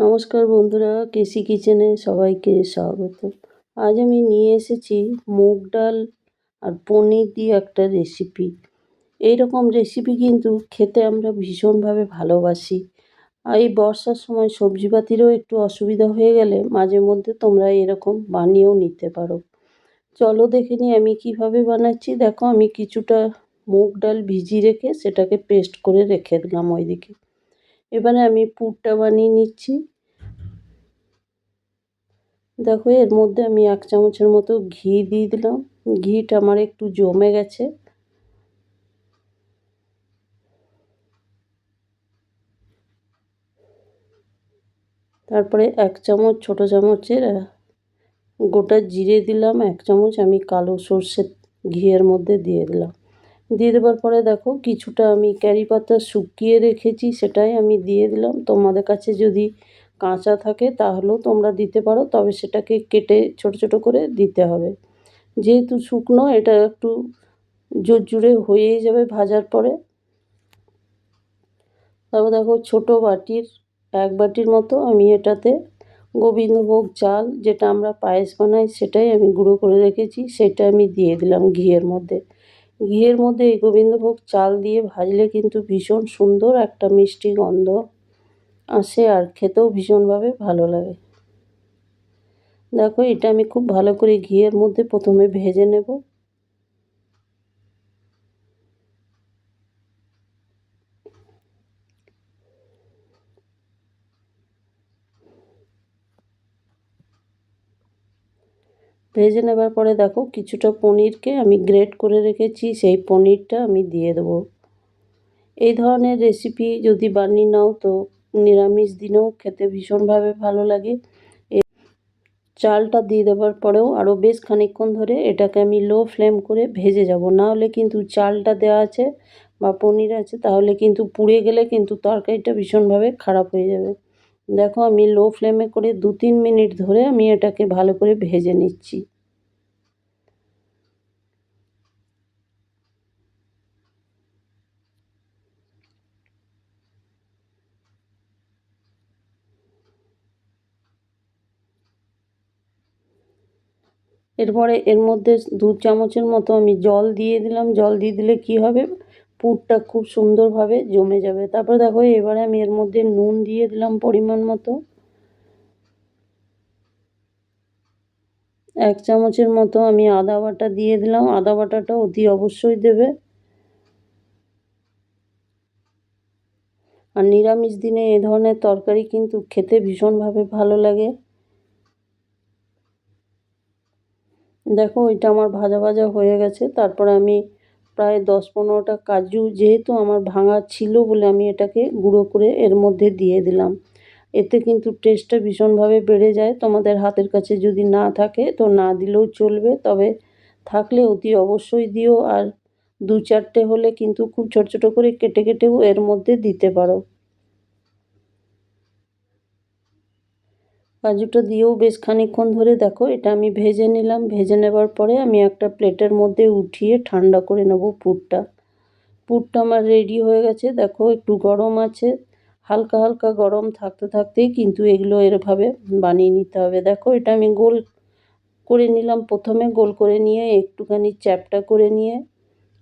নমস্কার বন্ধুরা, কেসি কিচেনে সবাইকে স্বাগত। আজ আমি নিয়ে এসেছি মুগ ডাল আর পনির দিয়ে একটা রেসিপি এই রকম রেসিপি কিন্তু খেতে আমরা ভীষণভাবে ভালোবাসি। আর এই বর্ষার সময় সবজিপাতিরও একটু অসুবিধা হয়ে গেলে মাঝে মধ্যে তোমরা এরকম বানিয়েও নিতে পারো। চলো দেখে নিই আমি কীভাবে বানাচ্ছি। দেখো আমি কিছুটা মুগ ডাল ভিজিয়ে রেখে সেটাকে পেস্ট করে রেখে দিলাম ওইদিকে। এবারে আমি পুরটা বানিয়ে নিচ্ছি। দেখো, এর মধ্যে আমি এক চামচের মতো ঘি দিয়ে দিলাম। ঘিটা আমার একটু জমে গেছে। তারপরে এক চামচ, ছোট চামচের গোটা জিরে দিলাম, এক চামচ আমি কালো সর্ষের ঘিয়ের মধ্যে দিয়ে দিলাম। দিয়ে দেওয়ার পরে দেখো, কিছুটা আমি ক্যারি পাতা শুকিয়ে রেখেছি, সেটাই আমি দিয়ে দিলাম। তোমাদের কাছে যদি কাঁচা থাকে তাহলেও তোমরা দিতে পারো, তবে সেটাকে কেটে ছোট ছোট করে দিতে হবে। যেহেতু শুকনো, এটা একটু জোর জুড়ে হয়েই যাবে ভাজার পরে। তারপর দেখো, ছোট বাটির, এক বাটির মতো আমি এটাতে গোবিন্দভোগ চাল, যেটা আমরা পায়েস বানাই, সেটাই আমি গুঁড়ো করে রেখেছি, সেটা আমি দিয়ে দিলাম ঘিয়ের মধ্যে। ঘিয়ের মধ্যে এই গোবিন্দভোগ চাল দিয়ে ভাজলে কিন্তু ভীষণ সুন্দর একটা মিষ্টি গন্ধ। আসে আর খেতেও ভীষণভাবে ভালো লাগে। দেখো, এটা আমি খুব ভালো করে ঘিয়ের মধ্যে প্রথমে ভেজে নেব। ভেজে নেবার পরে দেখো, কিছুটা পনিরকে আমি গ্রেট করে রেখেছি, সেই পনিরটা আমি দিয়ে দেবো। এই ধরনের রেসিপি যদি বানিয়ে নাও তো নিরামিষ দিনেও খেতে ভীষণভাবে ভালো লাগে। চালটা দিয়ে দেওয়ার পরেও আরও বেশ খানিকক্ষণ ধরে এটাকে আমি লো ফ্লেম করে ভেজে যাব। না হলে কিন্তু চালটা দেওয়া আছে বা পনির আছে, তাহলে কিন্তু পুড়ে গেলে কিন্তু তরকারিটা ভীষণভাবে খারাপ হয়ে যাবে। দেখো আমি লো ফ্লেমে করে দু তিন মিনিট ধরে আমি এটাকে ভালো করে ভেজে নিচ্ছি। এরপরে এর মধ্যে দু চামচের মতো আমি জল দিয়ে দিলাম। জল দিয়ে দিলে কি হবে? পুরটা খুব সুন্দরভাবে জমে যাবে। তারপরে দেখো, এবারে আমি এর মধ্যে নুন দিয়ে দিলাম পরিমাণ মতো। এক চামচের মতো আমি আদা বাটা দিয়ে দিলাম। আদা বাটাটা অতি অবশ্যই দেবে। আর নিরামিষ দিনে এ ধরনের তরকারি কিন্তু খেতে ভীষণভাবে ভালো লাগে। দেখো ওইটা আমার ভাজা ভাজা হয়ে গেছে। তারপরে আমি প্রায় দশ পনেরোটা কাজু যেহেতু আমার ভাঙা ছিল বলে আমি এটাকে গুঁড়ো করে এর মধ্যে দিয়ে দিলাম। এতে কিন্তু টেস্টটা ভীষণভাবে বেড়ে যায়। তোমাদের হাতের কাছে যদি না থাকে তো না দিলেও চলবে, তবে থাকলে অতি অবশ্যই দিও। আর দু চারটে হলে কিন্তু খুব ছোট ছোট করে কেটে কেটেও এর মধ্যে দিতে পারো। কাজুটা দিয়েও বেশ খানিক্ষণ ধরে দেখো, এটা আমি ভেজে নিলাম। ভেজে নেবার পরে আমি একটা প্লেটের মধ্যে উঠিয়ে ঠান্ডা করে নেব পুরটা। পুরটা আমার রেডি হয়ে গেছে। দেখো, একটু গরম আছে। হালকা হালকা গরম থাকতে থাকতেই কিন্তু এগুলো এরভাবে বানিয়ে নিতে হবে। দেখো, এটা আমি গোল করে নিলাম প্রথমে। গোল করে নিয়ে একটুখানি চ্যাপটা করে নিয়ে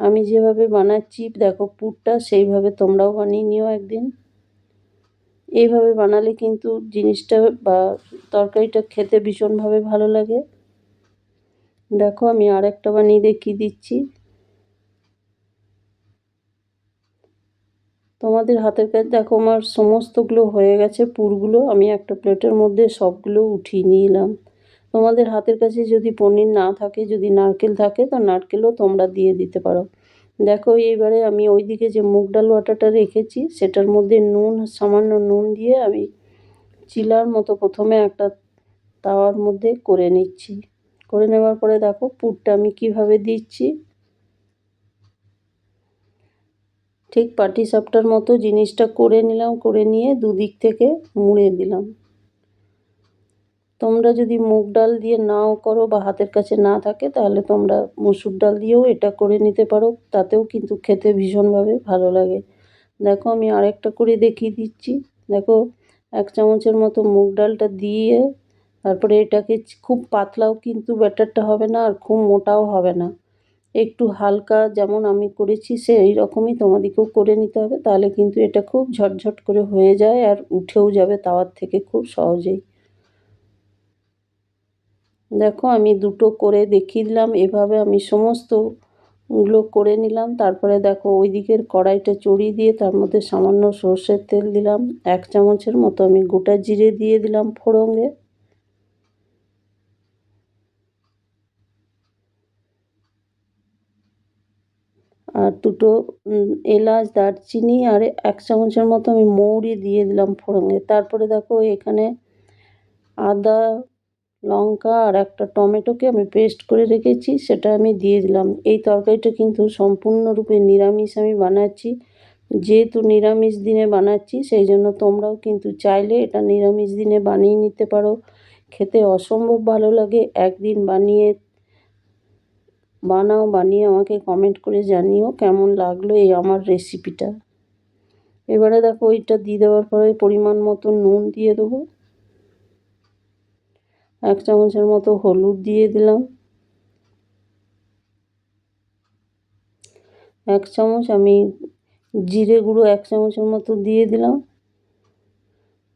আমি যেভাবে বানাচ্ছি, দেখো পুরটা সেইভাবে তোমরাও বানিয়ে নিও একদিন। এইভাবে বানালে কিন্তু জিনিসটা বা তরকারিটা খেতে ভীষণভাবে ভালো লাগে। দেখো আমি আর একটা বানিয়ে দেখিয়ে দিচ্ছি। তোমাদের হাতের কাছে দেখো আমার সমস্তগুলো হয়ে গেছে পুরগুলো, আমি একটা প্লেটের মধ্যে সবগুলো উঠিয়ে নিলাম। তোমাদের হাতের কাছে যদি পনির না থাকে, যদি নারকেল থাকে, তো নারকেলও তোমরা দিয়ে দিতে পারো। দেখো, এইবারে আমি ওইদিকে যে মুগ ডাল বাটাটা রেখেছি, সেটার মধ্যে নুন, সামান্য নুন দিয়ে আমি চিলার মতো প্রথমে একটা তাওয়ার মধ্যে করে নিচ্ছি। করে নেওয়ার পরে দেখো, পুরটা আমি কীভাবে দিচ্ছি। ঠিক পাটি সাপটার মতো জিনিসটা করে নিলাম, করে নিয়ে দুদিক থেকে মুড়ে দিলাম। তোমরা যদি মুগ ডাল দিয়ে নাও করো বা হাতের কাছে না থাকে, তাহলে তোমরা মুসুর ডাল দিয়েও এটা করে নিতে পারো। তাতেও কিন্তু খেতে ভীষণভাবে ভালো লাগে। দেখো, আমি আরেকটা করে দেখিয়ে দিচ্ছি। দেখো, এক চামচের মতো মুগ ডালটা দিয়ে তারপরে এটাকে খুব পাতলাও কিন্তু ব্যাটারটা হবে না আর খুব মোটাও হবে না। একটু হালকা যেমন আমি করেছি, সেই রকমই তোমাদেরকেও করে নিতে হবে। তাহলে কিন্তু এটা খুব ঝটঝট করে হয়ে যায় আর উঠেও যাবে তাওয়ার থেকে খুব সহজেই। দেখো, আমি দুটো করে দেখিয়ে দিলাম, এভাবে আমি সমস্তগুলো করে নিলাম। তারপরে দেখো ওই দিকের কড়াইটা চড়িয়ে দিয়ে তার মধ্যে সামান্য সর্ষের তেল দিলাম। এক চামচের মতো আমি গোটা জিরে দিয়ে দিলাম ফোড়ঙে আর দুটো এলাচ, দারচিনি আর এক চামচের মতো আমি মৌরি দিয়ে দিলাম ফোড়নে। তারপরে দেখো, এখানে আদা লঙ্কা আর একটা টমেটোকে আমি পেস্ট করে রেখেছি, সেটা আমি দিয়ে দিলাম। এই তরকারিটা কিন্তু সম্পূর্ণরূপে নিরামিষ আমি বানাচ্ছি। যেহেতু নিরামিষ দিনে বানাচ্ছি, সেই জন্য তোমরাও কিন্তু চাইলে এটা নিরামিষ দিনে বানিয়ে নিতে পারো। খেতে অসম্ভব ভালো লাগে। একদিন বানিয়ে, বানাও, বানিয়ে আমাকে কমেন্ট করে জানিও কেমন লাগল এই আমার রেসিপিটা এবারে দেখো ওইটা দিয়ে দেওয়ার পরে পরিমাণ মতো নুন দিয়ে দেবো। এক চামচের মতো হলুদ দিয়ে দিলাম। এক চামচ আমি জিরে গুঁড়ো এক চামচের মতো দিয়ে দিলাম।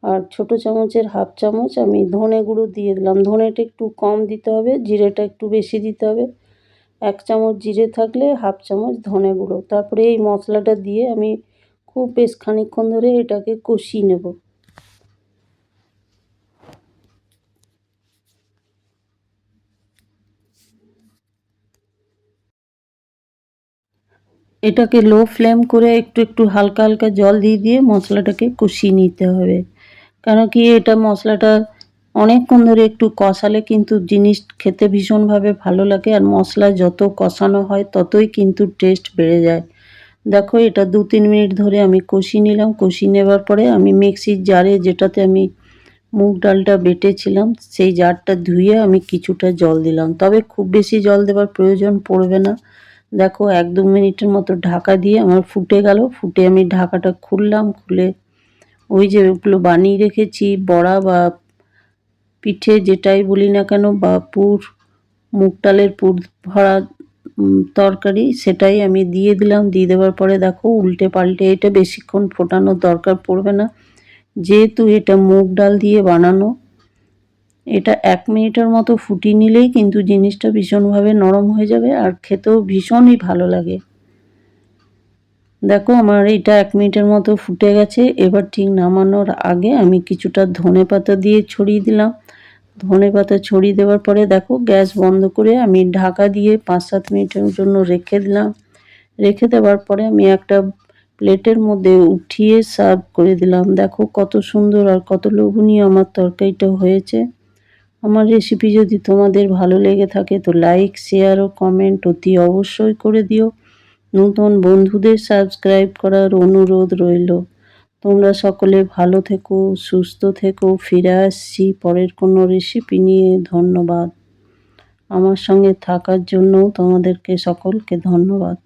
আর ছোট চামচের হাফ চামচ আমি ধনে গুঁড়ো দিয়ে দিলাম। ধনেটা একটু কম দিতে হবে, জিরেটা একটু বেশি দিতে হবে। এক চামচ জিরে থাকলে হাফ চামচ ধনে গুঁড়ো। তারপরে এই মশলাটা দিয়ে আমি খুব বেশ খানিক্ষণ ধরে এটাকে কষিয়ে নেব। এটাকে লো ফ্লেম করে একটু একটু হালকা হালকা জল দিয়ে দিয়ে মশলাটাকে কষিয়ে নিতে হবে। কেন কি এটা মশলাটা অনেকক্ষণ ধরে একটু কষালে কিন্তু জিনিস খেতে ভীষণভাবে ভালো লাগে আর মশলা যত কষানো হয় ততই কিন্তু টেস্ট বেড়ে যায়। দেখো এটা দু তিন মিনিট ধরে আমি কষিয়ে নিলাম। কষিয়ে নেবার পরে আমি মিক্সির জারে যেটাতে আমি মুগ ডালটা বেটেছিলাম সেই জারটা ধুয়ে আমি কিছুটা জল দিলাম। তবে খুব বেশি জল দেওয়ার প্রয়োজন পড়বে না। দেখো, এক দু মিনিটের মতো ঢাকা দিয়ে আমার ফুটে গেল। ফুটে আমি ঢাকাটা খুললাম, খুলে ওই যে ওগুলো বানিয়ে রেখেছি, বড়া বা পিঠে যেটাই বলি না কেন, বা পুর, মুগ ডালের পুর ভরা তরকারি, সেটাই আমি দিয়ে দিলাম। দিয়ে দেওয়ার পরে দেখো, উল্টে পাল্টে এটা বেশিক্ষণ ফোটানোর দরকার পড়বে না। যেহেতু এটা মুগ ডাল দিয়ে বানানো এটা এক মিনিটের মতো ফুটিয়ে নিলেই কিন্তু জিনিসটা ভীষণভাবে নরম হয়ে যাবে আর খেতেও ভীষণই ভালো লাগে। দেখো আমার এটা এক মিনিটের মতো ফুটে গেছে। এবার ঠিক নামানোর আগে আমি কিছুটা ধনে পাতা দিয়ে ছড়িয়ে দিলাম। ধনে পাতা ছড়িয়ে দেওয়ার পরে দেখো গ্যাস বন্ধ করে আমি ঢাকা দিয়ে পাঁচ সাত মিনিটের জন্য রেখে দিলাম। রেখে দেওয়ার পরে আমি একটা প্লেটের মধ্যে উঠিয়ে সার্ভ করে দিলাম। দেখো কত সুন্দর আর কত লোভনীয় আমার তরকারিটা হয়েছে। আমার রেসিপি যদি তোমাদের ভালো লেগে থাকে তো লাইক শেয়ার ও কমেন্ট অতি অবশ্যই করে দিও। নতুন বন্ধুদের সাবস্ক্রাইব করার অনুরোধ রইল। তোমরা সকলে ভালো থেকো, সুস্থ থেকো, ফিরে আসছি পরের কোনো রেসিপি নিয়ে। ধন্যবাদ। আমার সঙ্গে থাকার জন্য তোমাদেরকে সকলকে ধন্যবাদ।